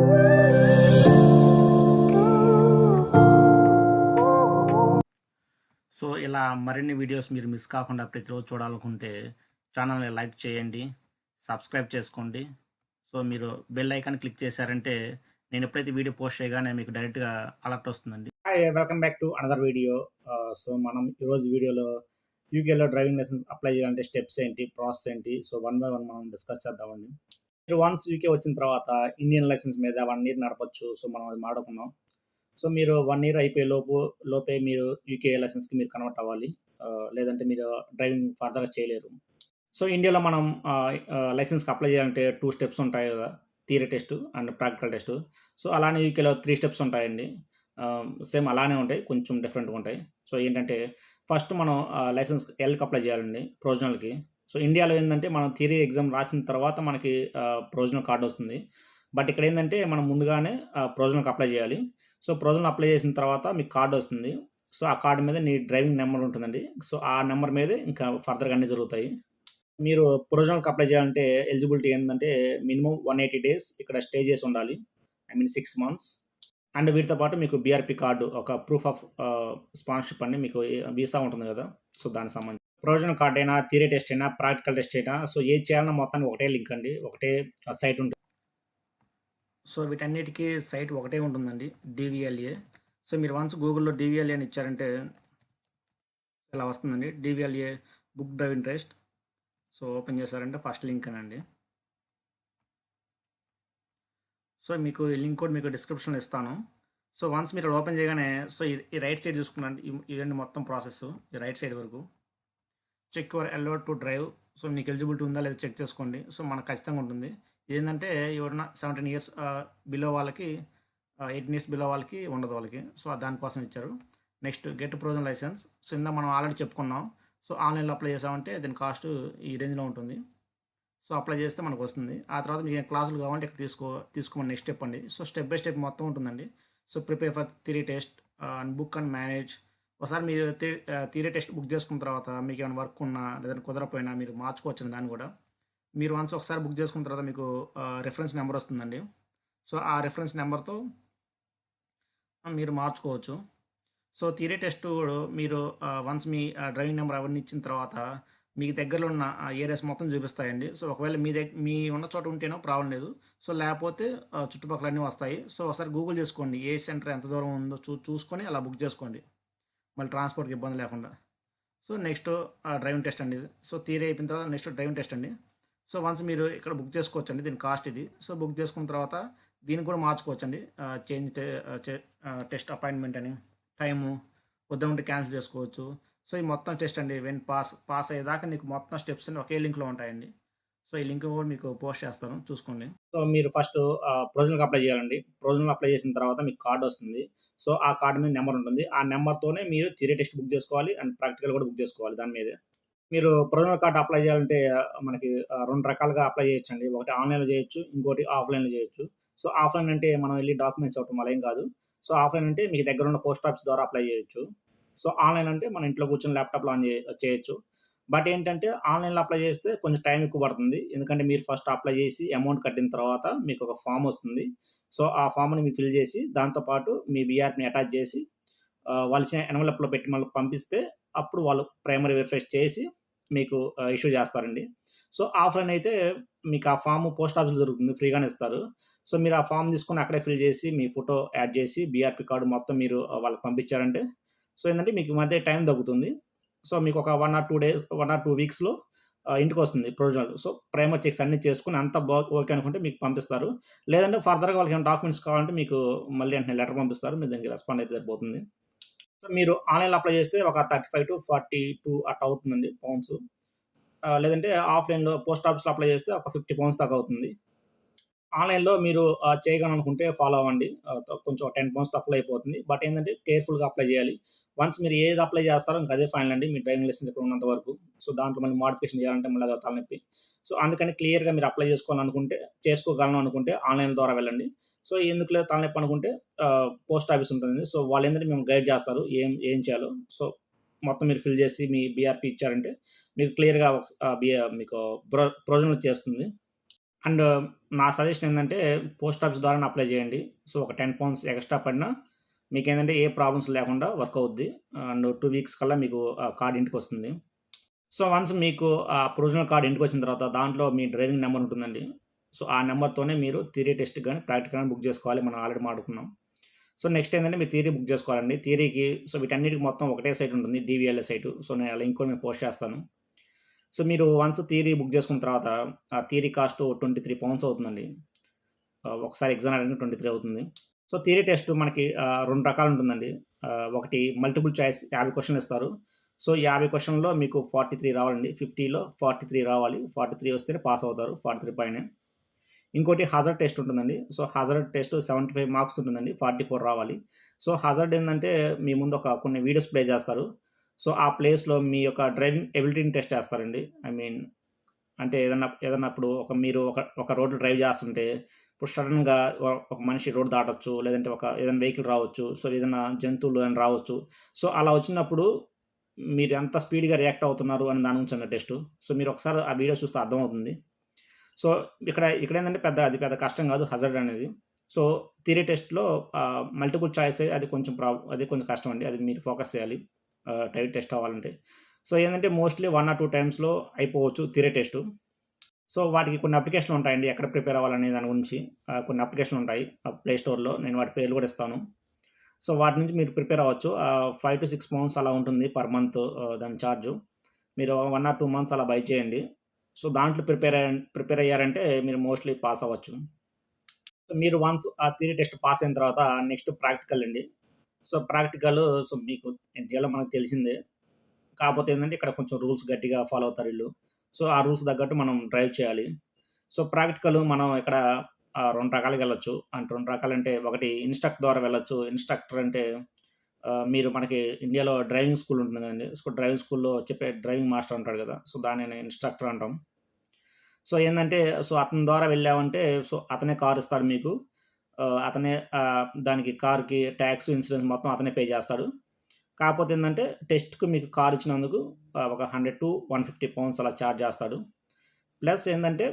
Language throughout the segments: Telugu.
సో ఇలా మరిన్ని వీడియోస్ మీరు మిస్ కాకుండా ప్రతిరోజు చూడాలనుకుంటే ఛానల్ని లైక్ చేయండి సబ్స్క్రైబ్ చేసుకోండి. సో మీరు బెల్ ఐకాన్ క్లిక్ చేశారంటే నేను ఎప్పుడైతే వీడియో పోస్ట్ చేయగానే మీకు డైరెక్ట్గా అలర్ట్ వస్తుందండి. Hi welcome back to another video so మనం ఈరోజు వీడియోలో యూకేలో డ్రైవింగ్ లైసెన్స్ అప్లై చేయాలంటే స్టెప్స్ ఏంటి ప్రాసెస్ ఏంటి? సో వన్ బై వన్ మనం డిస్కస్ చేద్దామండి. మీరు వన్స్ యూకే వచ్చిన తర్వాత ఇండియన్ లైసెన్స్ మీద వన్ ఇయర్ నడపచ్చు. సో మనం అది మాడుకున్నాం సో మీరు వన్ ఇయర్ అయిపోయే లోపు లోపే మీరు యూకే లైసెన్స్కి మీరు కన్వర్ట్ అవ్వాలి. లేదంటే మీరు డ్రైవింగ్ ఫర్దర్గా చేయలేరు. సో ఇండియాలో మనం లైసెన్స్కి అప్లై చేయాలంటే టూ స్టెప్స్ ఉంటాయి కదా. Theory test and practical test so అలానే యూకేలో త్రీ స్టెప్స్ ఉంటాయండి. సేమ్ అలానే ఉంటాయి కొంచెం డిఫరెంట్గా ఉంటాయి. సో ఏంటంటే ఫస్ట్ మనం లైసెన్స్ ఎల్కి అప్లై చేయాలండి ప్రొవిజనల్కి సో ఇండియాలో ఏంటంటే మనం థియరీ ఎగ్జామ్ రాసిన తర్వాత మనకి ప్రొవిజనల్ కార్డు వస్తుంది. బట్ ఇక్కడ ఏంటంటే మనం ముందుగానే ప్రొవిజనల్కి అప్లై చేయాలి. సో ప్రొవిజనల్ అప్లై చేసిన తర్వాత మీకు కార్డు వస్తుంది. సో ఆ కార్డు మీద నీ డ్రైవింగ్ నెంబర్ ఉంటుందండి. సో ఆ నెంబర్ మీదే ఇంకా ఫర్దర్గా అన్నీ జరుగుతాయి. మీరు ప్రొవిజనల్కి అప్లై చేయాలంటే ఎలిజిబిలిటీ ఏంటంటే మినిమం వన్ ఎయిటీ డేస్ ఇక్కడ స్టే చేసి ఉండాలి. I mean six months. And వీటితో పాటు మీకు బీఆర్పీ కార్డు ఒక ప్రూఫ్ ఆఫ్ స్పాన్సర్షిప్ అని మీకు వీసా ఉంటుంది కదా. సో దానికి సంబంధించి ప్రొవిజనల్ కార్డ్ అయినా థియరీ టెస్ట్ అయినా ప్రాక్టికల్ టెస్ట్ అయినా సో ఏది చేయాలన్నా మొత్తానికి ఒకటే లింక్ అండి. ఒకటే సైట్ ఉంటుంది. సో వీటన్నిటికీ సైట్ ఒకటే ఉంటుందండి డివిఎల్ఏ సో మీరు వన్స్ గూగుల్లో డివిఎల్ఏ అని ఇచ్చారంటే ఇలా వస్తుందండి. DVLA book driving interest so open చేశారంటే ఫస్ట్ లింక్ అనండి. సో మీకు ఈ లింక్ కూడా మీకు డిస్క్రిప్షన్లో ఇస్తాను. సో వన్స్ మీరు ఓపెన్ చేయగానే సో ఈ- ఈ రైట్ సైడ్ చూసుకున్నాండి ఇవన్నీ మొత్తం ప్రాసెస్ ఈ రైట్ సైడ్ వరకు. Check your allowed to drive. So మీకు ఎలిజిబిలిటీ ఉందా లేదా చెక్ చేసుకోండి. సో మనకు ఖచ్చితంగా ఉంటుంది. ఏంటంటే ఎవరైనా సెవెంటీన్ ఇయర్స్ బిలో వాళ్ళకి ఎయిటీన్ ఇయర్స్ బిలో వాళ్ళకి ఉండదు వాళ్ళకి. సో దానికోసం ఇచ్చారు. Next get provision licence. So ఇందా మనం ఆల్రెడీ చెప్పుకున్నాం. సో ఆన్లైన్లో అప్లై చేసామంటే దీని కాస్ట్ ఈ రేంజ్లో ఉంటుంది. సో అప్లై చేస్తే మనకు వస్తుంది. ఆ తర్వాత మీకు క్లాసులు కావాలంటే ఇక్కడ తీసుకో తీసుకోమని నెక్స్ట్ స్టెప్ అండి. సో స్టెప్ బై స్టెప్ మొత్తం ఉంటుందండి. So prepare for theory test and book and manage ఒకసారి మీరు థియరీ టెస్ట్ బుక్ చేసుకున్న తర్వాత మీకు ఏమైనా వర్క్ ఉన్నా లేదంటే కుదరపోయినా మీరు మార్చుకోవచ్చు దాన్ని కూడా మీరు వన్స్ ఒకసారి బుక్ చేసుకున్న తర్వాత మీకు రెఫరెన్స్ నెంబర్ వస్తుందండి. సో ఆ రెఫరెన్స్ నెంబర్తో మీరు మార్చుకోవచ్చు. సో థియరీ టెస్ట్ మీరు వన్స్ మీ డ్రైవింగ్ నెంబర్ అవన్నీ ఇచ్చిన తర్వాత మీకు దగ్గరలో ఉన్న ఏరియాస్ మొత్తం చూపిస్తాయండి. సో ఒకవేళ మీ దగ్గర మీ ఉన్న చోట ఉంటేనో ప్రాబ్లం లేదు. సో లేకపోతే చుట్టుపక్కల అన్నీ వస్తాయి. సో ఒకసారి గూగుల్ చేసుకోండి. ఏ సెంటర్ ఎంత దూరం ఉందో చూ చూసుకొని అలా బుక్ చేసుకోండి. మళ్ళీ ట్రాన్స్పోర్ట్కి ఇబ్బంది లేకుండా. సో నెక్స్ట్ డ్రైవింగ్ టెస్ట్ అండి. సో థియరీ అయిపోయిన తర్వాత నెక్స్ట్ డ్రైవింగ్ టెస్ట్ అండి. సో వన్స్ మీరు ఇక్కడ బుక్ చేసుకోవచ్చు అండి దీని కాస్ట్ ఇది. సో బుక్ చేసుకున్న తర్వాత దీన్ని కూడా మార్చుకోవచ్చు అండి చేంజ్ టెస్ట్ అపాయింట్మెంట్ అని. టైము వద్దామంటే క్యాన్సిల్ చేసుకోవచ్చు. సో ఈ మొత్తం టెస్ట్ అండి వెన్ పాస్ పాస్ అయ్యేదాకా నీకు మొత్తం స్టెప్స్ అన్ని ఒకే లింక్లో ఉంటాయండి. సో ఈ లింక్ కూడా మీకు పోస్ట్ చేస్తాను చూసుకోండి. సో మీరు ఫస్ట్ ప్రొవిజనల్కి అప్లై చేయాలండి. ప్రొవిజనల్ అప్లై చేసిన తర్వాత మీకు కార్డు వస్తుంది. సో ఆ కార్డు మీద నెంబర్ ఉంటుంది. ఆ నెంబర్తోనే మీరు థియరీ టెస్ట్ బుక్ చేసుకోవాలి అండ్ ప్రాక్టికల్ కూడా బుక్ చేసుకోవాలి దాని మీదే. మీరు ప్రొవిజనల్ కార్డు అప్లై చేయాలంటే మనకి రెండు రకాలుగా అప్లై చేయొచ్చండి. ఒకటి ఆన్లైన్లో చేయొచ్చు ఇంకోటి ఆఫ్లైన్లో చేయొచ్చు. సో ఆఫ్లైన్ అంటే మనం వెళ్ళి డాక్యుమెంట్స్ ఇవ్వటం వల్ల ఏం కాదు. సో ఆఫ్లైన్ అంటే మీకు దగ్గర ఉన్న పోస్ట్ ఆఫీస్ ద్వారా అప్లై చేయొచ్చు. సో ఆన్లైన్ అంటే మన ఇంట్లో కూర్చొని ల్యాప్టాప్లో ఆన్ చేయొచ్చు. బట్ ఏంటంటే ఆన్లైన్లో అప్లై చేస్తే కొంచెం టైం ఎక్కువ పడుతుంది. ఎందుకంటే మీరు ఫస్ట్ అప్లై చేసి అమౌంట్ కట్టిన తర్వాత మీకు ఒక ఫామ్ వస్తుంది. సో ఆ ఫామ్ని మీరు ఫిల్ చేసి దాంతోపాటు మీ బీఆర్ని అటాచ్ చేసి వాళ్ళు ఇచ్చిన ఎన్వలప్లో పెట్టి మళ్ళీ పంపిస్తే అప్పుడు వాళ్ళు ప్రైమరీ వెరిఫై చేసి మీకు ఇష్యూ చేస్తారండి. సో ఆఫ్లైన్ అయితే మీకు ఆ ఫామ్ పోస్ట్ ఆఫీస్లో దొరుకుతుంది ఫ్రీగానే ఇస్తారు. సో మీరు ఆ ఫామ్ తీసుకొని అక్కడే ఫిల్ చేసి మీ ఫోటో యాడ్ చేసి బీఆర్పీ కార్డు మొత్తం మీరు వాళ్ళకి పంపించారంటే సో ఏంటంటే మీకు మధ్య టైం తగ్గుతుంది సో మీకు ఒక one or two days one or two వీక్స్లో ఇంటికి వస్తుంది ప్రొవిజనల్. సో ప్రైమర్ చెక్స్ అన్ని చేసుకుని అంత ఓకే అనుకుంటే మీకు పంపిస్తారు. లేదంటే ఫర్దర్గా వాళ్ళకి ఏమైనా డాక్యుమెంట్స్ కావాలంటే మీకు మళ్ళీ అంటే లెటర్ పంపిస్తారు. మీరు దానికి రెస్పాండ్ అయితే సరిపోతుంది. సో మీరు ఆన్లైన్లో అప్లై చేస్తే ఒక thirty five to forty two అట్లా అవుతుందండి పౌండ్స్. లేదంటే ఆఫ్లైన్లో పోస్ట్ ఆఫీస్లో అప్లై చేస్తే ఒక ఫిఫ్టీ పౌండ్స్ దాకా అవుతుంది. ఆన్లైన్లో మీరు చేయగలనుకుంటే ఫాలో అవ్వండి. కొంచెం టెన్ పౌండ్స్ తక్కువ అయిపోతుంది. బట్ ఏంటంటే కేర్ఫుల్గా అప్లై చేయాలి. వన్స్ మీరు ఏది అప్లై చేస్తారో ఇంకా అదే ఫైనల్ అండి. మీ డ్రైవింగ్ లైసెన్స్ ఇక్కడ ఉన్నంత వరకు. సో దాంట్లో మళ్ళీ మోడిఫికేషన్ చేయాలంటే మళ్ళీ అది తలనొప్పి. సో అందుకని క్లియర్గా మీరు అప్లై చేసుకోవాలనుకుంటే చేసుకోగలను అనుకుంటే ఆన్లైన్ ద్వారా వెళ్ళండి. సో ఎందుకు లేదు తలనొప్పి అనుకుంటే పోస్ట్ ఆఫీస్ ఉంటుంది సో వాళ్ళు ఏంటంటే మేము గైడ్ చేస్తారు ఏం ఏం చేయాలో. సో మొత్తం మీరు ఫిల్ చేసి మీ బీఆర్పీ ఇచ్చారంటే మీకు క్లియర్గా మీకు ప్రొవిజనల్ చేస్తుంది అండ్ నా సజెషన్ ఏంటంటే పోస్ట్ ఆఫీస్ ద్వారానే అప్లై చేయండి. సో, ఒక 10 పౌండ్స్ ఎక్స్‌ట్రా పడినా మీకు ఏంటంటే ఏ ప్రాబ్లమ్స్ లేకుండా వర్క్ అవుద్ది. అండ్ టూ వీక్స్ కల్లా మీకు కార్డ్ ఇంటికి వస్తుంది సో, వన్స్ మీకు ఆ ప్రొవిజనల్ కార్డ్ ఇంటికొచ్చిన తర్వాత దాంట్లో మీ డ్రైవింగ్ నెంబర్ ఉంటుందండి. సో, ఆ నెంబర్తోనే మీరు థియరీ టెస్ట్ కానీ ప్రాక్టికల్ కానీ బుక్ చేసుకోవాలి. మనం ఆల్రెడీ మాట్లాడుకున్నాం. సో, నెక్స్ట్ ఏంటంటే మీరు థియరీ బుక్ చేసుకోవాలండి. థియరీకి సో, వీటన్నిటికి మొత్తం ఒకటే సైట్ ఉంటుంది. డీవీఎల్ఏ సైటు. సో, నేను ఆ లింక్ కూడా నేను పోస్ట్ చేస్తాను. సో, మీరు వన్స్ థియరీ బుక్ చేసుకున్న తర్వాత ఆ థియరీ కాస్ట్ 23 పౌండ్స్ అవుతుందండి. ఒకసారి ఎగ్జామ్ రాయడానికి 23 అవుతుంది. సో, థియరీ టెస్ట్ మనకి రెండు రకాలు ఉంటుందండి. ఒకటి మల్టిపుల్ చాయిస్ యాభై క్వశ్చన్లు ఇస్తారు. సో, యాభై క్వశ్చన్లో మీకు ఫార్టీ త్రీ రావాలండి. 50లో 43 రావాలి. 43 వస్తేనే పాస్ అవుతారు. ఫార్టీ త్రీ పైన ఇంకోటి హజర్ టెస్ట్ ఉంటుందండి. సో, హజార్డ్ టెస్ట్ 75 మార్క్స్ ఉంటుందండి. 44 రావాలి. సో, హజర్డ్ ఏంటంటే మీ ముందు ఒక కొన్ని వీడియోస్ ప్లే చేస్తారు. సో, ఆ ప్లేస్‌లో మీ యొక్క డ్రైవింగ్ ఎబిలిటీని టెస్ట్ చేస్తారండి. ఐ మీన్ అంటే ఏదన్నా ఏదన్నా ఇప్పుడు ఒక మీరు ఒక ఒక రోడ్డు డ్రైవ్ చేస్తుంటే ఇప్పుడు సడన్గా ఒక మనిషి రోడ్ దాటొచ్చు. లేదంటే ఒక ఏదైనా వెహికల్ రావచ్చు. సో, ఏదైనా జంతువులు ఏమైనా రావచ్చు. సో, అలా వచ్చినప్పుడు మీరు ఎంత స్పీడ్‌గా రియాక్ట్ అవుతున్నారు అని దాని గురించండి టెస్ట్ సో, మీరు ఒకసారి ఆ వీడియో చూస్తే అర్థమవుతుంది. సో, ఇక్కడ ఇక్కడ ఏంటంటే పెద్ద అది పెద్ద కష్టం కాదు హజర్డ్ అనేది. సో, థియరీ టెస్ట్‌లో మల్టిపుల్ చాయిస్ అది కొంచెం ప్రాబ్లం అది కొంచెం కష్టం అండి. అది మీరు ఫోకస్ చేయాలి. ఆహ్, టైప్ టెస్ట్ అవ్వాలంటే. సో, ఏంటంటే మోస్ట్‌లీ వన్ ఆర్ టూ టైమ్స్‌లో అయిపోవచ్చు థియరీ టెస్ట్ సో, వాటికి కొన్ని అప్లికేషన్‌లు ఉంటాయండి. ఎక్కడ ప్రిపేర్ అవ్వాలనే దాని గురించి కొన్ని అప్లికేషన్‌లు ఉంటాయి. ఆహ్, ప్లే స్టోర్‌లో నేను వాటి పేర్లు కూడా ఇస్తాను. సో, వాటి నుంచి మీరు ప్రిపేర్ అవ్వచ్చు. ఫైవ్ టు సిక్స్ మంత్స్ అలా ఉంటుంది పర్ మంత్ దాని ఛార్జ్ మీరు వన్ ఆర్ టూ మంత్స్ అలా బై చేయండి. సో, దాంట్లో ప్రిపేర్ ప్రిపేర్ అయ్యారంటే మీరు మోస్ట్‌లీ పాస్ అవ్వచ్చు. మీరు వన్స్ ఆ థియరీ టెస్ట్ పాస్ అయిన తర్వాత నెక్స్ట్ ప్రాక్టికల్ అండి. సో, ప్రాక్టికల్ సో, మీకు ఇండియాలో మనకు తెలిసిందే. కాకపోతే ఏంటంటే ఇక్కడ కొంచెం రూల్స్ గట్టిగా ఫాలో అవుతారు వీళ్ళు సో, ఆ రూల్స్ తగ్గట్టు మనం డ్రైవ్ చేయాలి. సో, ప్రాక్టికల్ మనం ఇక్కడ రెండు 2 రకాలుగా వెళ్ళొచ్చు. అంటే 2 రకాలంటే ఒకటి ఇన్‌స్ట్రక్టర్ ద్వారా వెళ్ళొచ్చు. ఇన్‌స్ట్రక్టర్ అంటే మీరు మనకి ఇండియాలో డ్రైవింగ్ స్కూల్ ఉంటుంది కదండి సో, డ్రైవింగ్ స్కూల్‌లో చెప్పే డ్రైవింగ్ మాస్టర్ ఉంటాడు కదా! సో, దానిని ఇన్‌స్ట్రక్టర్ అంటాం. సో, ఏంటంటే సో, అతని ద్వారా వెళ్ళామంటే సో, అతనే కార్ ఇస్తాడు మీకు. అతనే దానికి కార్‌కి ట్యాక్స్ ఇన్సూరెన్స్ మొత్తం అతనే పే చేస్తాడు. కాకపోతే ఏంటంటే టెస్ట్కు మీకు కార్ ఇచ్చినందుకు ఒక hundred to one fifty pounds అలా ఛార్జ్ చేస్తాడు. ప్లస్ ఏంటంటే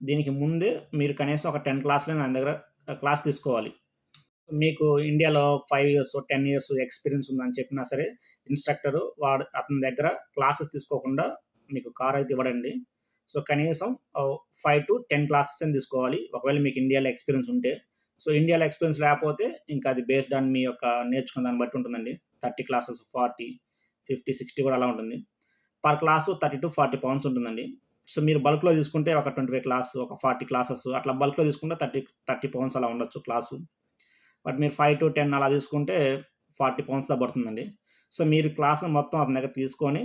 దీనికి ముందే మీరు కనీసం ఒక 10 క్లాస్‌లైనా ఆయన దగ్గర క్లాస్ తీసుకోవాలి. మీకు ఇండియాలో ఫైవ్ ఇయర్స్, 10 ఇయర్స్ ఎక్స్‌పీరియన్స్ ఉందని చెప్పినా సరే ఇన్‌స్ట్రక్టరు వాడు అతని దగ్గర క్లాసెస్ తీసుకోకుండా మీకు కార్ అయితే ఇవ్వడండి. సో, కనీసం ఫైవ్ టు టెన్ క్లాసెస్ అని తీసుకోవాలి. ఒకవేళ మీకు ఇండియాలో ఎక్స్‌పీరియన్స్ ఉంటే. సో, ఇండియాలో ఎక్స్‌పీరియన్స్ లేకపోతే ఇంకా అది బేస్డ్ ఆన్ మీ యొక్క నేర్చుకున్న దాన్ని బట్టి ఉంటుందండి. 30 క్లాసెస్, 40, 50, 60 కూడా అలా ఉంటుంది. Per class thirty to forty pounds ఉంటుందండి. సో, మీరు బల్క్‌లో తీసుకుంటే ఒక 25 క్లాస్, ఒక 40 క్లాసెస్ అట్లా బల్క్‌లో తీసుకుంటే 30, 30 పౌండ్స్ అలా ఉండొచ్చు క్లాసు. బట్ మీరు 5-10 అలా తీసుకుంటే 40 పౌండ్స్ దాకా పడుతుందండి. సో, మీరు క్లాస్‌ని మొత్తం అతని దగ్గర తీసుకొని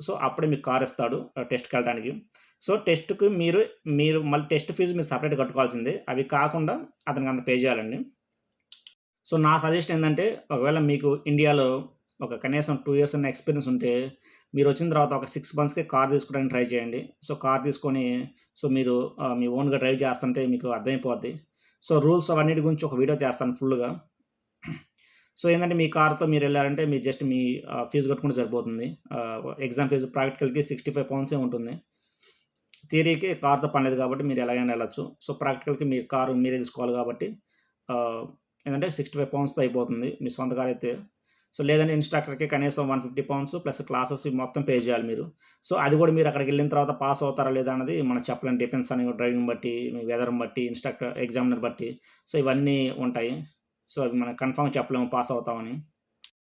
సో, అప్పుడే మీకు కార్ ఇస్తాడు టెస్ట్కి వెళ్ళడానికి సో, టెస్ట్‌కి మీరు మీరు మళ్ళీ టెస్ట్ ఫీజు మీరు సపరేట్ కట్టుకోవాల్సిందే. అవి కాకుండా అతనికి అంత పే చేయాలండి. సో, నా సజెషన్ ఏంటంటే ఒకవేళ మీకు ఇండియాలో ఒక కనీసం టూ ఇయర్స్ ఉన్న ఎక్స్‌పీరియన్స్ ఉంటే మీరు వచ్చిన తర్వాత ఒక సిక్స్ మంత్స్కి కార్ తీసుకోవడానికి ట్రై చేయండి. సో, కార్ తీసుకొని సో, మీరు మీ ఓన్‌గా డ్రైవ్ చేస్తుంటే మీకు అర్థమైపోద్ది. సో, రూల్స్ అవన్నిటి గురించి ఒక వీడియో చేస్తాను ఫుల్‌గా. సో, ఏంటంటే మీ కార్‌తో మీరు వెళ్ళారంటే మీరు జస్ట్ మీ ఫీజు కట్టుకుంటే సరిపోతుంది. ఎగ్జామ్ ఫీజు ప్రాక్టికల్‌కి 65 పౌండ్సే ఉంటుంది. థియరీకి కార్‌తో పని లేదు కాబట్టి మీరు ఎలాగైనా వెళ్ళచ్చు సో, ప్రాక్టికల్‌కి మీరు కారు మీరే తీసుకోవాలి కాబట్టి ఏంటంటే సిక్స్టీ ఫైవ్ పౌండ్స్‌తో అయిపోతుంది. మీ సొంత కార్ అయితే. సో, లేదంటే ఇన్‌స్ట్రక్టర్‌కి కనీసం 150 పౌండ్స్ ప్లస్ క్లాసెస్ మొత్తం పే చేయాలి మీరు. సో, అది కూడా మీరు అక్కడికెళ్ళిన తర్వాత పాస్ అవుతారా లేదా అన్నది మనం చెప్పలేం. డిపెండ్స్ అని డ్రైవింగ్ బట్టి, మీ వెదర్‌ని బట్టి, ఇన్‌స్ట్రక్టర్ ఎగ్జామినర్ బట్టి. సో, ఇవన్నీ ఉంటాయి. సో, అవి మనం కన్ఫామ్ చెప్పలేము పాస్ అవుతామని.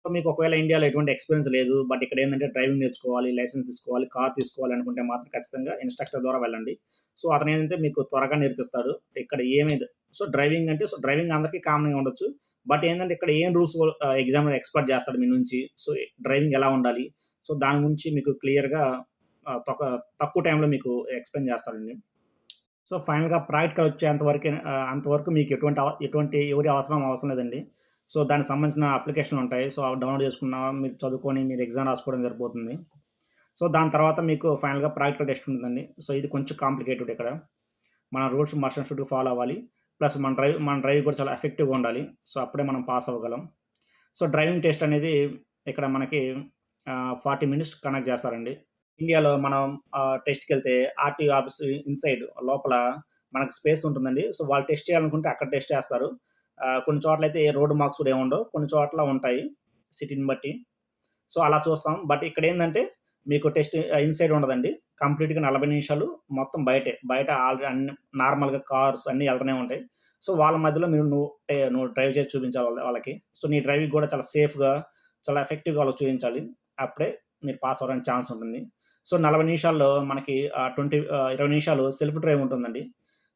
సో, మీకు ఒకవేళ ఇండియాలో ఎటువంటి ఎక్స్‌పీరియన్స్ లేదు. బట్ ఇక్కడ ఏంటంటే డ్రైవింగ్ నేర్చుకోవాలి, లైసెన్స్ తీసుకోవాలి, కార్ తీసుకోవాలి అనుకుంటే మాత్రం ఖచ్చితంగా ఇన్‌స్ట్రక్టర్ ద్వారా వెళ్ళండి. సో, అతను ఏంటంటే మీకు త్వరగా నేర్పిస్తాడు. ఇక్కడ ఏమైంది సో, డ్రైవింగ్ అంటే సో, డ్రైవింగ్ అందరికీ కామన్‌గా ఉండొచ్చు. బట్ ఏంటంటే ఇక్కడ ఏం రూల్స్ ఎగ్జామ్ ఎగ్జామినర్ ఎక్స్‌పెక్ట్ చేస్తాడు మీ నుంచి. సో, డ్రైవింగ్ ఎలా ఉండాలి. సో, దాని గురించి మీకు క్లియర్‌గా తక్కువ టైంలో మీకు ఎక్స్‌ప్లెయిన్ చేస్తాడండి. సో, ఫైనల్‌గా ప్రాక్టికల్ వచ్చే అంతవరకు అంతవరకు మీకు ఎటువంటి అవ ఎటువంటి ఎవరి అవసరం అవసరం లేదండి. సో, దానికి సంబంధించిన అప్లికేషన్‌లు ఉంటాయి. సో, అవి డౌన్‌లోడ్ చేసుకున్న మీరు చదువుకొని మీరు ఎగ్జామ్ రాసుకోవడం సరిపోతుంది. సో, దాని తర్వాత మీకు ఫైనల్‌గా ప్రాక్టికల్ టెస్ట్ ఉంటుందండి. సో, ఇది కొంచెం కాంప్లికేటెడ్ ఇక్కడ. మన rules must and should follow అవ్వాలి. ప్లస్ మన డ్రైవ్ మన డ్రైవ్ కూడా చాలా ఎఫెక్టివ్‌గా ఉండాలి. సో, అప్పుడే మనం పాస్ అవ్వగలం. సో, డ్రైవింగ్ టెస్ట్ అనేది ఇక్కడ మనకి ఫార్టీ మినిట్స్ కనెక్ట్ చేస్తారండి. ఇండియాలో మనం టెస్ట్కి వెళ్తే ఆర్‌టీఓ ఆఫీస్ ఇన్‌సైడ్ లోపల మనకు స్పేస్ ఉంటుందండి. సో, వాళ్ళు టెస్ట్ చేయాలనుకుంటే అక్కడ టెస్ట్ చేస్తారు. ఆహ్, కొన్ని ఏ రోడ్ మార్క్స్ కూడా ఏముండవు. కొన్ని చోట్ల ఉంటాయి సిటీని బట్టి. సో, అలా చూస్తాం. బట్ ఇక్కడ ఏంటంటే మీకు టెస్ట్ ఇన్‌సైడ్ ఉండదండి. కంప్లీట్‌గా 40 నిమిషాలు మొత్తం బయటే. బయట ఆల్రెడీ అన్ని నార్మల్‌గా కార్స్ అన్నీ వెళ్తూనే ఉంటాయి. సో, వాళ్ళ మధ్యలో మీరు నువ్వు నువ్వు డ్రైవ్ చేసి చూపించాలి వాళ్ళకి. సో, నీ డ్రైవింగ్ కూడా చాలా సేఫ్‌గా, చాలా ఎఫెక్టివ్‌గా వాళ్ళకి చూపించాలి అప్పుడే మీరు పాస్ అవ్వడానికి ఛాన్స్ ఉంటుంది. సో, 40 నిమిషాల్లో మనకి ట్వంటీ ఇరవై నిమిషాలు సెల్ఫ్ డ్రైవ్ ఉంటుందండి.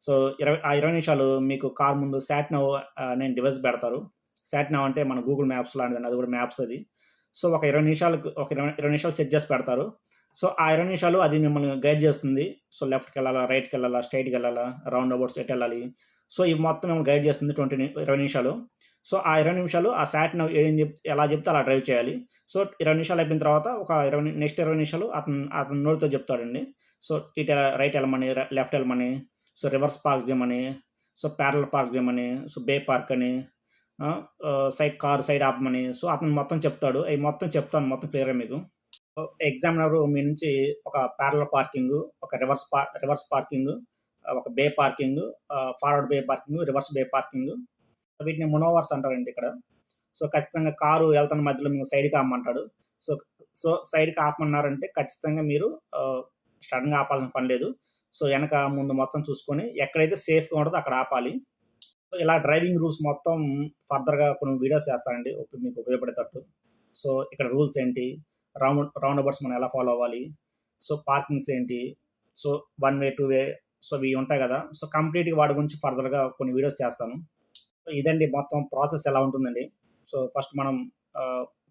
సో, ఇరవై ఆ 20 నిమిషాలు మీకు కార్ ముందు సాట్ నేను అనే డివైస్ పెడతారు. సాట్ అంటే మన గూగుల్ మ్యాప్స్ లాంటిది అది కూడా మ్యాప్స్ అది. సో, ఒక 20 నిమిషాలకు ఒక 20, 20 నిమిషాలు సెట్ చేసి పెడతారు. సో, ఆ 20 నిమిషాలు అది మిమ్మల్ని గైడ్ చేస్తుంది. సో, లెఫ్ట్కి వెళ్ళాలా రైట్కి వెళ్ళాలా స్ట్రైట్కి వెళ్ళాలా రౌండ్ అబౌట్స్ ఎటెళ్ళాలి. సో, ఈ మొత్తం మిమ్మల్ని గైడ్ చేస్తుంది ట్వంటీ ఇరవై నిమిషాలు. సో, ఆ 20 నిమిషాలు ఆ సాట్ నవ్ ఏం చెప్ ఎలా చెప్తే అలా డ్రైవ్ చేయాలి. సో, 20 నిమిషాలు అయిపోయిన తర్వాత ఒక 20 నెక్స్ట్ 20 నిమిషాలు అతను అతను నోటితో చెప్తాడండి. సో, ఇటు రైట్ వెళ్ళమని లెఫ్ట్ వెళ్ళమని సో, రివర్స్ పార్క్ చేయమని, సో, ప్యారల్ పార్క్ చేయమని, సో, బే పార్క్ అని, సైడ్ కార్ సైడ్ ఆపమని. సో, అతను మొత్తం చెప్తాడు. అవి మొత్తం చెప్తాను మొత్తం క్లియర్‌గా మీకు. సో, మీ నుంచి ఒక ప్యారల పార్కింగ్ ఒక రివర్స్ పార్ రివర్స్ పార్కింగ్ ఒక bay parking forward bay parking reverse bay parking వీటిని మునోవర్స్ అంటారండి ఇక్కడ. సో, ఖచ్చితంగా కారు వెళ్తున్న మధ్యలో మీకు సైడ్‌కి ఆపమంటాడు. సో, సో, సైడ్‌కి ఆపమన్నారంటే ఖచ్చితంగా మీరు సడన్గా ఆపాల్సిన పని లేదు. సో, వెనక ముందు మొత్తం చూసుకొని ఎక్కడైతే సేఫ్‌గా ఉంటుందో అక్కడ ఆపాలి. సో, ఇలా డ్రైవింగ్ రూల్స్ మొత్తం ఫర్దర్‌గా కొన్ని వీడియోస్ చేస్తానండి. మీకు ఉపయోగపడేటట్టు. సో, ఇక్కడ రూల్స్ ఏంటి? రౌండ్ రౌండ్ అబౌట్స్ మనం ఎలా ఫాలో అవ్వాలి? సో, పార్కింగ్స్ ఏంటి? So, one way, two way so, ఇవి ఉంటాయి కదా! సో, కంప్లీట్‌గా వాటి గురించి ఫర్దర్‌గా కొన్ని వీడియోస్ చేస్తాను. సో, ఇదండి మొత్తం ప్రాసెస్ ఎలా ఉంటుందండి. సో, ఫస్ట్ మనం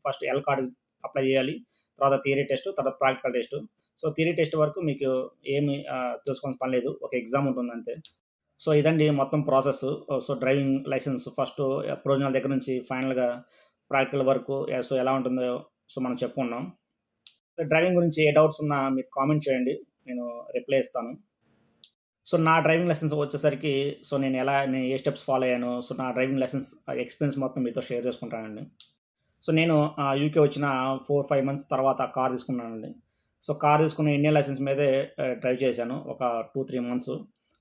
ఫస్ట్ ఎల్ కార్డు అప్లై చేయాలి. తర్వాత థియరీ టెస్ట్, తర్వాత practical test. So, theory test వరకు మీకు ఏమి తెలుసుకోవాల్సిన పని లేదు. ఒక ఎగ్జామ్ ఉంటుంది అంతే. సో, ఇదండి మొత్తం process. So, driving licence first provisional దగ్గర నుంచి ఫైనల్‌గా ప్రాక్టికల్ వరకు సో, ఎలా ఉంటుందో సో, మనం చెప్పుకున్నాం. సో, డ్రైవింగ్ గురించి ఏ డౌట్స్ ఉన్నా మీరు కామెంట్ చేయండి. నేను రిప్లై ఇస్తాను. సో, నా డ్రైవింగ్ లైసెన్స్ వచ్చేసరికి సో, నేను ఎలా నేను ఏ స్టెప్స్ ఫాలో అయ్యాను సో, నా డ్రైవింగ్ లైసెన్స్ ఎక్స్‌పీరియన్స్ మొత్తం మీతో షేర్ చేసుకుంటానండి. సో, నేను యూకే వచ్చిన 4, 5 మంత్స్ తర్వాత కార్ తీసుకున్నానండి. సో, కార్ తీసుకుని ఇండియన్ లైసెన్స్ మీదే డ్రైవ్ చేశాను. ఒక 2, 3 మంత్స్.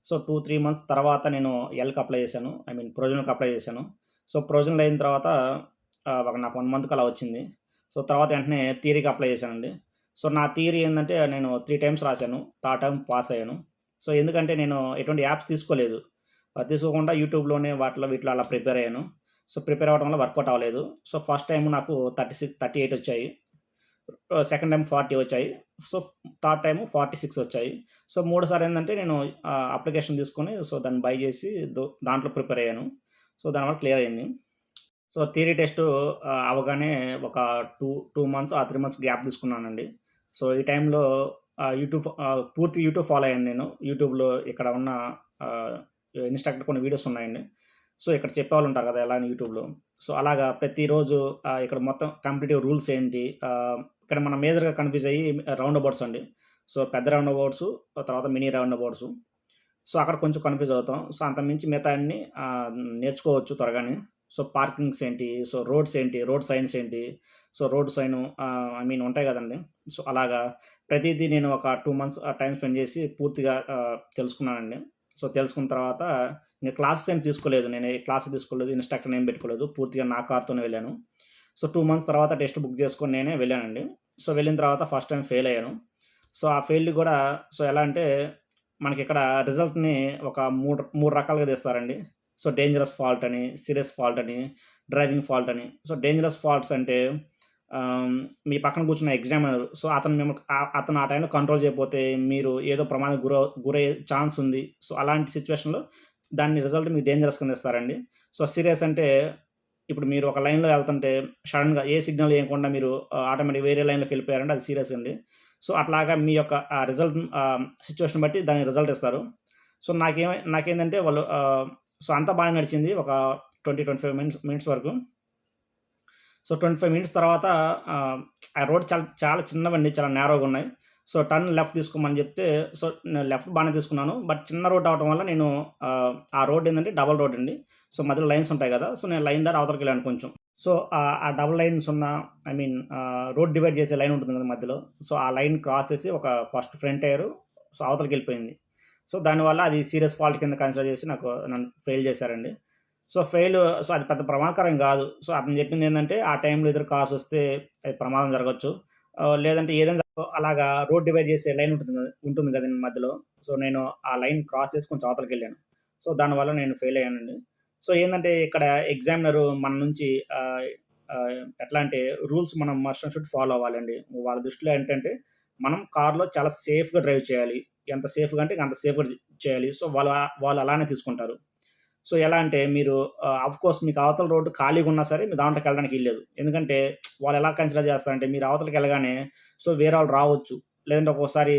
సో, 2, 3 మంత్స్ తర్వాత నేను ఎల్‌కి అప్లై చేశాను. ఐ మీన్ ప్రొవిజనల్‌కి అప్లై చేశాను. సో, ప్రొవిజనల్ అయిన తర్వాత ఒక నాకు వన్ మంత్‌కి అలా వచ్చింది. సో, తర్వాత వెంటనే థియరీకి అప్లై చేశానండి. సో, నా థియరీ ఏంటంటే నేను త్రీ టైమ్స్ రాశాను. థర్డ్ టైమ్ పాస్ అయ్యాను. సో, ఎందుకంటే నేను ఎటువంటి యాప్స్ తీసుకోలేదు. తీసుకోకుండా యూట్యూబ్‌లోనే వాటిలో వీటిలో అలా ప్రిపేర్ అయ్యాను. సో, ప్రిపేర్ అవ్వడం వల్ల వర్కౌట్ అవ్వలేదు. సో, ఫస్ట్ టైం నాకు 36 38 వచ్చాయి. సెకండ్ టైం ఫార్టీ వచ్చాయి. సో, థర్డ్ టైమ్ 46 వచ్చాయి. సో, మూడోసారి ఏంటంటే నేను అప్లికేషన్ తీసుకొని సో, దాన్ని బై చేసి దాంట్లో ప్రిపేర్ అయ్యాను. సో, దానివల్ల క్లియర్ అయింది. సో, థియరీ టెస్ట్ అవగానే ఒక 2, 2 మంత్స్ ఆ త్రీ మంత్స్ గ్యాప్ తీసుకున్నానండి. సో, ఈ టైంలో యూట్యూబ్ పూర్తి యూట్యూబ్ ఫాలో అయ్యాను నేను. యూట్యూబ్‌లో ఇక్కడ ఉన్న ఇన్‌స్ట్రక్టర్ కొన్ని వీడియోస్ ఉన్నాయండి. సో, ఇక్కడ చెప్పేవాళ్ళు ఉంటారు కదా! ఎలా అని యూట్యూబ్‌లో. సో, అలాగా ప్రతిరోజు ఇక్కడ మొత్తం కంప్లీట్‌గా రూల్స్ ఏంటి? ఇక్కడ మనం మేజర్‌గా కన్‌ఫ్యూజ్ అయ్యి రౌండ్ అబౌట్స్ అండి. సో, పెద్ద రౌండ్ అబౌట్స్, తర్వాత మినీ రౌండ్ అబౌట్స్. సో, అక్కడ కొంచెం కన్‌ఫ్యూజ్ అవుతాం. సో, అంతకుమించి మిగతా అన్ని నేర్చుకోవచ్చు త్వరగానే. సో, పార్కింగ్స్ ఏంటి? సో, రోడ్స్ ఏంటి? రోడ్ సైన్స్ ఏంటి? So, road sign I mean ఉంటాయి కదండీ! సో, అలాగా ప్రతిదీ నేను ఒక టూ మంత్స్ టైం స్పెండ్ చేసి పూర్తిగా తెలుసుకున్నానండి. సో, తెలుసుకున్న తర్వాత నేను క్లాసెస్ ఏం తీసుకోలేదు. నేను క్లాస్ తీసుకోలేదు. ఇన్స్ట్రక్టర్ ఏం పెట్టుకోలేదు. పూర్తిగా నా కార్‌తోనే వెళ్ళాను. సో, టూ మంత్స్ తర్వాత టెస్ట్ బుక్ చేసుకొని నేనే వెళ్ళానండి. సో, వెళ్ళిన తర్వాత ఫస్ట్ టైం ఫెయిల్ అయ్యాను. సో, ఆ ఫెయిల్ కూడా సో, ఎలా అంటే మనకి ఇక్కడ రిజల్ట్‌ని ఒక 3 3 రకాలుగా తీస్తారండి. సో, డేంజరస్ ఫాల్ట్ అని, సీరియస్ ఫాల్ట్ అని, డ్రైవింగ్ ఫాల్ట్ అని. సో, డేంజరస్ ఫాల్ట్స్ అంటే మీ పక్కన కూర్చున్న ఎగ్జామినర్ సో, అతను మిమ్మల్ని అతను ఆ టైంలో కంట్రోల్ చేయకపోతే మీరు ఏదో ప్రమాదం గుర గురయ్యే ఛాన్స్ ఉంది. సో, అలాంటి సిచ్యువేషన్లో దాన్ని రిజల్ట్ మీకు డేంజరస్ కింద ఇస్తారండి. సో, సీరియస్ అంటే ఇప్పుడు మీరు ఒక లైన్‌లో వెళ్తుంటే సడన్గా ఏ సిగ్నల్ వేయకుండా మీరు ఆటోమేటిక్ వేరే లైన్‌లోకి వెళ్ళిపోయారంటే అది సీరియస్ అండి. సో, అట్లాగా మీ యొక్క రిజల్ట్ సిచ్యువేషన్ బట్టి దానికి రిజల్ట్ ఇస్తారు. సో, నాకేమై నాకేంటంటే వాళ్ళు సో, అంతా బాగా నడిచింది. ఒక 20, 25 మినిట్స్ మినిట్స్ వరకు. సో, 25 మినిట్స్ తర్వాత ఆ రోడ్ చాలా చాలా చిన్నవండి. చాలా నేరోగా ఉన్నాయి. సో, టర్న్ లెఫ్ట్ తీసుకోమని చెప్తే సో, నేను లెఫ్ట్ బాగానే తీసుకున్నాను. బట్ చిన్న రోడ్ అవడం వల్ల నేను ఆ రోడ్ ఏంటంటే డబల్ రోడ్ అండి. సో, మధ్యలో లైన్స్ ఉంటాయి కదా! సో, నేను లైన్ దాటి అవతలకెళ్ళాను కొంచెం. సో, ఆ డబుల్ లైన్స్ ఉన్న ఐ మీన్ రోడ్ డివైడ్ చేసే లైన్ ఉంటుంది కదా! మధ్యలో. సో, ఆ లైన్ క్రాస్ చేసి ఒక ఫస్ట్ ఫ్రంట్ టైరు సో, అవతలకెళ్ళిపోయింది. సో దానివల్ల అది సీరియస్ ఫాల్ట్ కింద కన్సిడర్ చేసి నాకు నన్ను ఫెయిల్ చేశారండి సో ఫెయిల్ సో అది పెద్ద ప్రమాదకరం కాదు సో అతను చెప్పింది ఏంటంటే ఆ టైంలో ఎదురు కార్స్ వస్తే అది ప్రమాదం జరగచ్చు లేదంటే ఏదైనా అలాగా రోడ్ డివైడ్ చేసే లైన్ ఉంటుంది ఉంటుంది కదండి మధ్యలో సో నేను ఆ లైన్ క్రాస్ చేసి కొంచెం అవతలకి వెళ్ళాను సో దానివల్ల నేను ఫెయిల్ అయ్యానండి సో ఏంటంటే ఇక్కడ ఎగ్జామినర్ మన నుంచి ఎట్లా అంటే రూల్స్ మనం మస్ట్ అండ్ షుడ్ ఫాలో అవ్వాలండి. వాళ్ళ దృష్టిలో ఏంటంటే మనం కార్లో చాలా సేఫ్గా డ్రైవ్ చేయాలి. ఎంత సేఫ్గా అంటే అంత సేఫ్గా చేయాలి. సో వాళ్ళు వాళ్ళు అలానే తీసుకుంటారు. సో ఎలా అంటే మీరు ఆఫ్ కోర్స్ మీకు అవతల రోడ్డు ఖాళీగా ఉన్నా సరే మీ దాంట్లోకి వెళ్ళడానికి వెళ్ళలేదు ఎందుకంటే వాళ్ళు ఎలా కన్సిడర్ చేస్తారంటే మీరు అవతలకి వెళ్ళగానే సో వేరే వాళ్ళు రావచ్చు. లేదంటే ఒక్కోసారి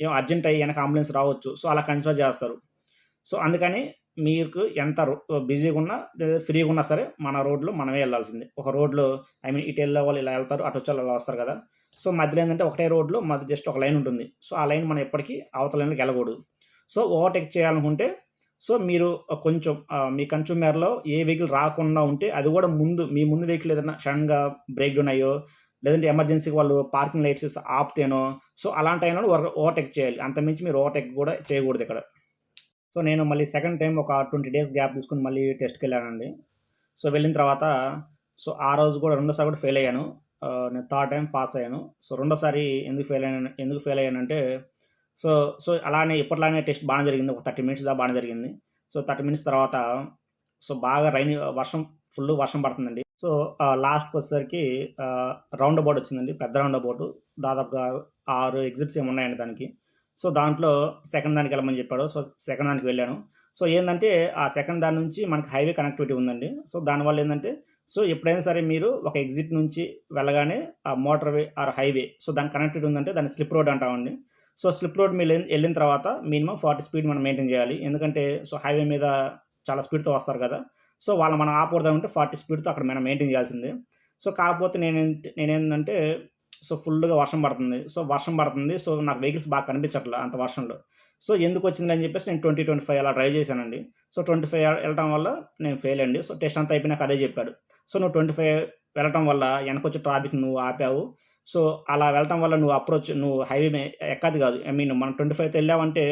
ఏం అర్జెంట్ అయ్యి వెనక అంబులెన్స్ రావచ్చు. సో అలా కన్సిడర్ చేస్తారు. సో అందుకని మీకు ఎంత బిజీగా ఉన్నా లేదా ఫ్రీగా ఉన్నా సరే మన రోడ్లో మనమే వెళ్ళాల్సిందే. ఒక రోడ్లో ఐ మీన్ ఇటు వెళ్ళే వాళ్ళు ఇలా వెళ్తారు అటు వచ్చే వాళ్ళు వస్తారు కదా. సో మధ్యలో ఏంటంటే ఒకటే రోడ్లో మధ్య జస్ట్ ఒక లైన్ ఉంటుంది. సో ఆ లైన్ మనం ఎప్పటికీ అవతల లైన్కి వెళ్ళకూడదు. సో ఓవర్టేక్ చేయాలనుకుంటే సో మీరు కొంచెం మీ కన్స్యూమర్లో ఏ వెహికల్ రాకుండా ఉంటే అది కూడా ముందు మీ ముందు వెహికల్ ఏదైనా సడన్గా బ్రేక్ డౌన్ అయ్యో లేదంటే ఎమర్జెన్సీకి వాళ్ళు పార్కింగ్ లైట్స్ ఆపితేనో సో అలాంటి అయినా ఓవర్టేక్ చేయాలి. అంతమించి మీరు ఓవర్టేక్ కూడా చేయకూడదు ఇక్కడ. సో నేను మళ్ళీ సెకండ్ టైం ఒక ట్వంటీ డేస్ గ్యాప్ తీసుకుని మళ్ళీ టెస్ట్కి వెళ్ళానండి. సో వెళ్ళిన తర్వాత సో ఆ రోజు కూడా రెండోసారి కూడా ఫెయిల్ అయ్యాను. నేను థర్డ్ టైం పాస్ అయ్యాను. సో రెండోసారి ఎందుకు ఫెయిల్ అయ్యాను ఎందుకు ఫెయిల్ అయ్యానంటే సో సో అలానే ఇప్పట్లానే టెస్ట్ బాగానే జరిగింది. ఒక థర్టీ మినిట్స్ దాకా బాగానే జరిగింది. సో థర్టీ మినిట్స్ తర్వాత సో బాగా రైన్ వర్షం ఫుల్ వర్షం పడుతుందండి. సో లాస్ట్కి వచ్చేసరికి రౌండ్ అబౌట్ వచ్చిందండి. పెద్ద రౌండ్ అబౌట్ దాదాపుగా ఆరు ఎగ్జిట్స్ ఏమి ఉన్నాయండి దానికి. సో దాంట్లో సెకండ్ దానికి వెళ్ళమని చెప్పాడు. సో సెకండ్ దానికి వెళ్ళాను. సో ఏంటంటే ఆ సెకండ్ దాని నుంచి మనకి హైవే కనెక్టివిటీ ఉందండి. సో దానివల్ల ఏంటంటే సో ఎప్పుడైనా సరే మీరు ఒక ఎగ్జిట్ నుంచి వెళ్ళగానే ఆ motorway or highway so దాని కనెక్టివిటీ ఉందంటే దాన్ని స్లిప్ రోడ్ అంటామండి. సో స్లిప్ రోడ్ మీరు వెళ్ళిన- తర్వాత మినిమం ఫార్టీ స్పీడ్ మనం మెయింటైన్ చేయాలి. ఎందుకంటే సో హైవే మీద చాలా స్పీడ్తో వస్తారు కదా. సో వాళ్ళు మనం ఆపకూడదు ఉంటే ఫార్టీ స్పీడ్తో అక్కడ మనం మెయింటైన్ చేయాల్సిందే. సో కాకపోతే నేను నేనేంటంటే సో ఫుల్గా వర్షం పడుతుంది. సో వర్షం పడుతుంది. సో నాకు వెహికల్స్ బాగా కనిపించట్లేదు అంత వర్షంలో. సో ఎందుకు వచ్చింది అని చెప్పేసి నేను ట్వంటీ ట్వంటీ ఫైవ్ అలా డ్రైవ్ చేశానండి. సో ట్వంటీ ఫైవ్ వెళ్ళటం వల్ల నేను ఫెయిల్ అండి. సో టెస్ట్ అంతా అయిపోయినాక అదే చెప్పాడు. సో నువ్వు ట్వంటీ ఫైవ్ వెళ్ళటం వల్ల వెనకొచ్చే ట్రాఫిక్ నువ్వు ఆపావు. సో అలా వెళ్ళటం వల్ల నువ్వు అప్రోచ్ నువ్వు హైవే ఎక్కది కాదు. ఐ మీన్ మనం ట్వంటీ ఫైవ్తో వెళ్ళావంటే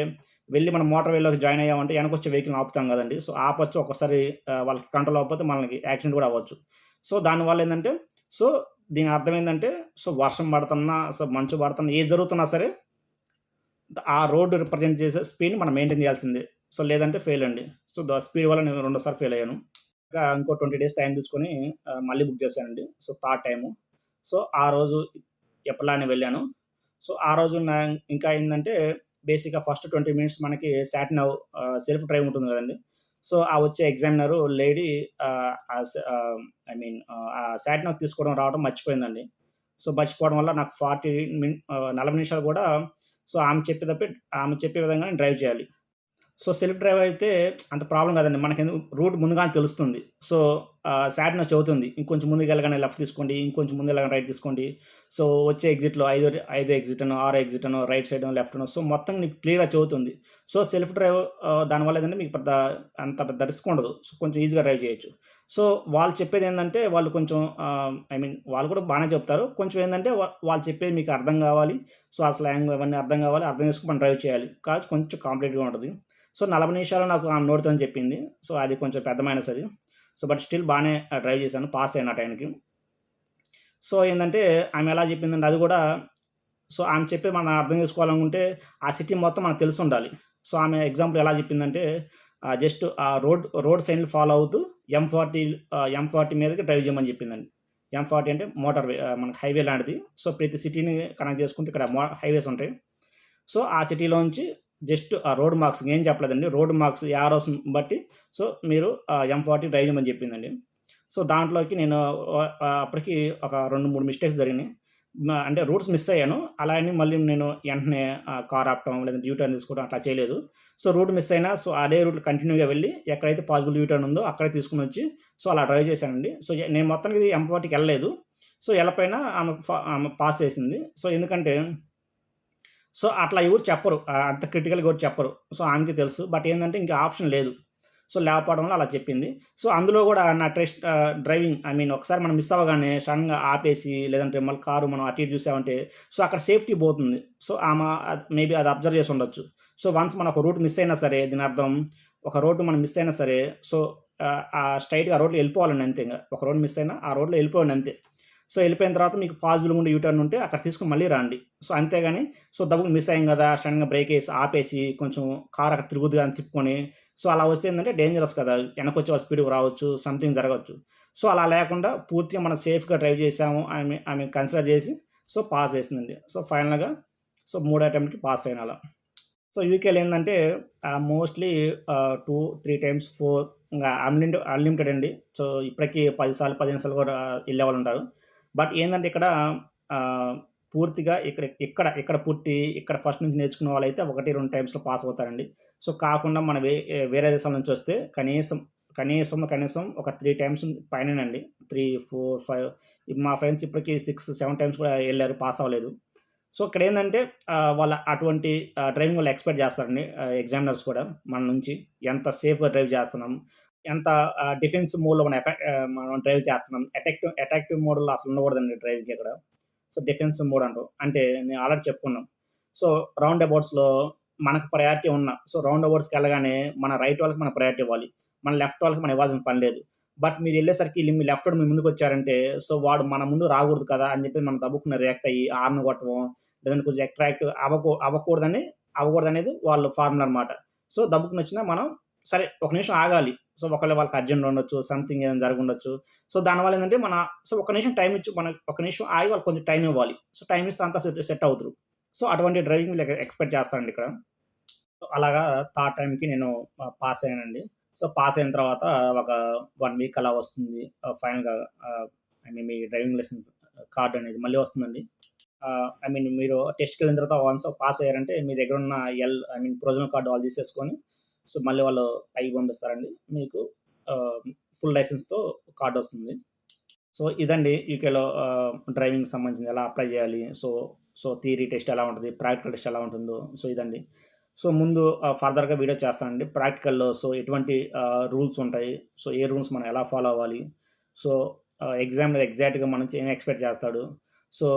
వెళ్ళి మనం మోటార్ వేలోకి జాయిన్ అయ్యామంటే వెనకొచ్చే వెహికల్ ఆపుతాం కదండి. సో ఆపచ్చు. ఒకసారి వాళ్ళకి కంట్రోల్ అవ్వకపోతే మనకి యాక్సిడెంట్ కూడా అవ్వచ్చు. సో దానివల్ల ఏంటంటే సో దీని అర్థం ఏంటంటే సో వర్షం పడుతున్నా సో మంచు పడుతున్నా ఏది జరుగుతున్నా సరే ఆ రోడ్డు రిప్రజెంట్ చేసే స్పీడ్ని మనం మెయింటైన్ చేయాల్సిందే. సో లేదంటే ఫెయిల్ అండి. సో ద స్పీడ్ వల్ల నేను రెండోసారి ఫెయిల్ అయ్యాను. ఇంకా ఇంకో ట్వంటీ డేస్ టైం తీసుకొని మళ్ళీ బుక్ చేశానండి. So third time. సో ఆ రోజు ఎప్పలానే వెళ్ళాను. సో ఆ రోజు నా ఇంకా ఏంటంటే బేసిక్గా ఫస్ట్ ట్వంటీ మినిట్స్ మనకి సాటినవ్ సెల్ఫ్ డ్రైవ్ ఉంటుంది కదండి. సో ఆ వచ్చే ఎగ్జామినర్ లేడీ ఐ మీన్ ఆ సాటినవ్ తీసుకోవడం రావడం మర్చిపోయిందండి. సో మర్చిపోవడం వల్ల నాకు ఫార్టీ మిన్ నలభై నిమిషాలు కూడా సో ఆమె చెప్పేటప్పుడు ఆమె చెప్పే విధంగా డ్రైవ్ చేయాలి. సో సెల్ఫ్ డ్రైవ్ అయితే అంత ప్రాబ్లం కాదండి. మనకి రూట్ ముందుగానే తెలుస్తుంది. సో సాటినో అవుతుంది. ఇంకొంచెం ముందుకు వెళ్ళగానే లెఫ్ట్ తీసుకోండి ఇంకొంచెం ముందు వెళ్ళగానే రైట్ తీసుకోండి. సో వచ్చే ఎగ్జిట్లో ఐదో ఐదో ఎగ్జిట్ అనో ఆరో ఎగ్జిట్ అనో రైట్ సైడ్ లెఫ్ట్ అనో సో మొత్తం నీకు క్లియర్గా చదువుతుంది సో సెల్ఫ్ డ్రైవ్ దానివల్ల ఏంటంటే మీకు పెద్ద అంత పెద్ద రిస్క్ ఉండదు. సో కొంచెం ఈజీగా డ్రైవ్ చేయొచ్చు. సో వాళ్ళు చెప్పేది ఏంటంటే వాళ్ళు కొంచెం ఐ మీన్ వాళ్ళు కూడా బాగానే చెప్తారు. కొంచెం ఏంటంటే వాళ్ళు చెప్పేది మీకు అర్థం కావాలి. సో ఆ స్లాంగ్ అవన్నీ అర్థం కావాలి. అర్థం చేసుకుని మనం డ్రైవ్ చేయాలి. కాదు కొంచెం కాంప్లీట్గా ఉంటుంది. సో నలభై నిమిషాలు నాకు ఆమె నోటితో చెప్పింది. సో అది కొంచెం పెద్ద మైనస్ అది. సో బట్ స్టిల్ బాగానే డ్రైవ్ చేశాను పాస్ అయిన టైంకి. సో ఏంటంటే ఆమె ఎలా చెప్పిందంటే అది కూడా సో ఆమె చెప్పి మనం అర్థం చేసుకోవాలనుకుంటే ఆ సిటీ మొత్తం మనకు తెలిసి ఉండాలి. సో ఆమె ఎగ్జాంపుల్ ఎలా చెప్పిందంటే జస్ట్ ఆ రోడ్ రోడ్ సైన్లు ఫాలో అవుతూ ఎం ఫార్టీ ఎం ఫార్టీ మీదకి డ్రైవ్ చేయమని చెప్పిందండి. ఎం ఫార్టీ అంటే మోటార్ వే మనకి హైవే లాంటిది. సో ప్రతి సిటీని కనెక్ట్ చేసుకుంటే ఇక్కడ మో హైవేస్ ఉంటాయి. సో ఆ సిటీలోంచి జస్ట్ ఆ రోడ్ మార్క్స్ ఏం చెప్పలేదండి. రోడ్ మార్క్స్ యారోస్ బట్టి సో మీరు ఎం ఫార్టీ డ్రైవ్ చేయమని చెప్పిందండి. సో దాంట్లోకి నేను అప్పటికి ఒక రెండు మూడు మిస్టేక్స్ జరిగినాయి. అంటే రూట్స్ మిస్ అయ్యాను. అలా అని మళ్ళీ నేను వెంటనే కార్ ఆపటం లేదంటే యూటర్న్ తీసుకోవడం అట్లా చేయలేదు. సో రూట్ మిస్ అయినా సో అదే రూట్ కంటిన్యూగా వెళ్ళి ఎక్కడైతే పాసిబుల్ యూటర్న్ ఉందో అక్కడే తీసుకుని వచ్చి సో అలా డ్రైవ్ చేశానండి. సో నేను మొత్తానికి ఇది వెళ్ళలేదు. సో వెళ్ళపోయినా ఆమె ఆమె పాస్ చేసింది. సో ఎందుకంటే సో అట్లా ఎవరు చెప్పరు. అంత క్రిటికల్గా ఎవరు చెప్పరు. సో ఆమెకి తెలుసు. బట్ ఏంటంటే ఇంకా ఆప్షన్ లేదు. సో లేకపోవడం వల్ల అలా చెప్పింది. సో అందులో కూడా నా ట్రెస్ట్ డ్రైవింగ్ ఐ మీన్ ఒకసారి మనం మిస్ అవ్వగానే సడన్గా ఆపేసి లేదంటే మళ్ళీ కారు మనం అటు ఇటు చూసామంటే సో అక్కడ సేఫ్టీ పోతుంది. సో ఆమె మేబీ అది అబ్జర్వ్ చేసి ఉండొచ్చు. సో వన్స్ మనం ఒక రూట్ మిస్ అయినా సరే దీని అర్థం ఒక రోడ్డు మనం మిస్ అయినా సరే సో ఆ స్ట్రైట్గా ఆ రోడ్‌లో వెళ్ళిపోవాలండి అంతే ఇంకా. ఒక రోడ్ మిస్ అయినా ఆ రోడ్‌లో వెళ్ళిపోండి అంతే. సో వెళ్ళిపోయిన తర్వాత మీకు పాజిబుల్‌గా ఉండే యూటర్న్ ఉంటే అక్కడ తీసుకొని మళ్ళీ రండి. సో అంతేగాని సో దబ్బుకు మిస్ అయ్యాం కదా! సడన్గా బ్రేక్ వేసి ఆపేసి కొంచెం కార్ అక్కడ తిరుగుద్దు అని తిప్పుకొని సో అలా వస్తే ఏంటంటే డేంజరస్ కదా! వెనకొచ్చే వాళ్ళ స్పీడ్‌గా రావచ్చు. సంథింగ్ జరగవచ్చు సో అలా లేకుండా పూర్తిగా మనం సేఫ్‌గా డ్రైవ్ చేసాము ఆమె ఆమె కన్సిడర్ చేసి సో పాస్ చేసిందండి. సో ఫైనల్‌గా సో మూడో అటెంప్ట్‌కి పాస్ అయిన అలా. సో యూకేలో ఏంటంటే mostly two three times four ఇంకా అన్‌లిమిటెడ్ అన్‌లిమిటెడ్ అండి. సో ఇప్పటికీ పది సార్లు, 15 సార్లు కూడా వెళ్ళే వాళ్ళు ఉంటారు బట్ ఏంటంటే ఇక్కడ పూర్తిగా ఇక్కడ ఇక్కడ ఇక్కడ పుట్టి ఇక్కడ ఫస్ట్ నుంచి నేర్చుకున్న వాళ్ళైతే 1, 2 టైమ్స్‌లో పాస్ అవుతారండి. సో కాకుండా మన వే వేరే దేశాల నుంచి వస్తే కనీసం, కనీసం, కనీసం ఒక త్రీ టైమ్స్ పైనేనండి. 3, 4, 5 మా ఫ్రెండ్స్ ఇప్పటికి 6, 7 టైమ్స్ కూడా వెళ్ళారు పాస్ అవ్వలేదు. సో ఇక్కడ ఏంటంటే వాళ్ళ అటువంటి డ్రైవింగ్ వాళ్ళు ఎక్స్‌పెక్ట్ చేస్తారండి. ఎగ్జామినర్స్ కూడా మన నుంచి. ఎంత సేఫ్‌గా డ్రైవ్ చేస్తున్నాం. ఎంత డిఫెన్స్ మోడ్‌లో మనం ఎఫెక్ట్ మనం డ్రైవ్ చేస్తున్నాం. అటాక్టివ్ అటాక్టివ్ మోడ్‌లో అసలు ఉండకూడదండి డ్రైవింగ్‌కి ఇక్కడ. సో డిఫెన్స్ మోడ్ అంటాం. అంటే నేను ఆల్రెడీ చెప్పుకున్నాం. సో రౌండ్ అబౌట్స్‌లో మనకు ప్రయారిటీ ఉన్న సో రౌండ్ అబౌట్స్‌కి వెళ్ళగానే మన రైట్ వాళ్ళకి మన ప్రయారిటీ ఇవ్వాలి. మన లెఫ్ట్ వాళ్ళకి మనం ఇవ్వాల్సిన పని లేదు. బట్ మీరు వెళ్ళేసరికి మీ లెఫ్ట్ మీ మీ ముందుకొచ్చారంటే సో వాడు మన ముందు రాకూడదు కదా! అని చెప్పి మనం దబ్బుకున్న రియాక్ట్ అయ్యి ఆర్న్ కొట్టడం లేదంటే కొంచెం అట్రాక్ట్ అవ్వకూ అవ్వకూడదని అవ్వకూడదనేది వాళ్ళ ఫార్ములా అనమాట. సో దబ్బుకుని వచ్చినా మనం సరే ఒక నిమిషం ఆగాలి. సో ఒకవేళ వాళ్ళకి అర్జెంట్ ఉండొచ్చు. సంథింగ్ ఏదైనా జరిగుండొచ్చు. సో దానివల్ల ఏంటంటే మన సో ఒక నిమిషం టైం ఇచ్చి మనం ఒక నిమిషం ఆగి వాళ్ళకి కొంచెం టైం ఇవ్వాలి. సో టైమ్ ఇస్తే అంతా సెట్ సెట్ అవుతారు సో అటువంటి డ్రైవింగ్ వీళ్ళు ఎక్స్‌పెక్ట్ చేస్తానండి ఇక్కడ. సో అలాగా థర్డ్ టైంకి నేను పాస్ అయ్యానండి. సో పాస్ అయిన తర్వాత ఒక వన్ వీక్ అలా వస్తుంది. ఫైనల్‌గా ఐ మీన్ మీ డ్రైవింగ్ లైసెన్స్ కార్డు అనేది మళ్ళీ వస్తుందండి. ఐ మీన్ మీరు టెస్ట్కి వెళ్ళిన తర్వాత వన్స్ పాస్ అయ్యారంటే మీ దగ్గర ఉన్న L I mean provisional card వాళ్ళు తీసేసుకొని సో మళ్ళీ వాళ్ళు పైకి పంపిస్తారండి. మీకు ఫుల్ లైసెన్స్‌తో కార్డు వస్తుంది. సో ఇదండి యూకేలో డ్రైవింగ్ డ్రైవింగ్‌కి సంబంధించింది ఎలా అప్లై చేయాలి. సో సో థియరీ టెస్ట్ ఎలా ఉంటుంది ప్రాక్టికల్ టెస్ట్ ఎలా ఉంటుందో సో ఇదండి. సో ముందు ఫర్దర్‌గా వీడియో చేస్తానండి. ప్రాక్టికల్‌లో సో ఎటువంటి రూల్స్ ఉంటాయి. సో ఏ రూల్స్ మనం ఎలా ఫాలో అవ్వాలి. సో ఎగ్జామ్‌లో ఎగ్జాక్ట్‌గా మనం ఏం ఎక్స్‌పెక్ట్ చేస్తాడు. సో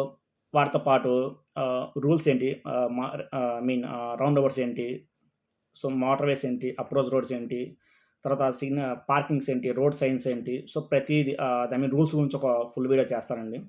వాటితో పాటు రూల్స్ ఏంటి. మా ఐ మీన్ రౌండ్ ఓవర్స్ ఏంటి. సో మోటార్ వేస్ ఏంటి. అప్రోచ్ రోడ్స్ ఏంటి. తర్వాత సిగ్న పార్కింగ్స్ ఏంటి. రోడ్ సైన్స్ ఏంటి. సో ప్రతిది ఐ మీన్ రూల్స్ గురించి ఒక ఫుల్ వీడియో చేస్తానండి.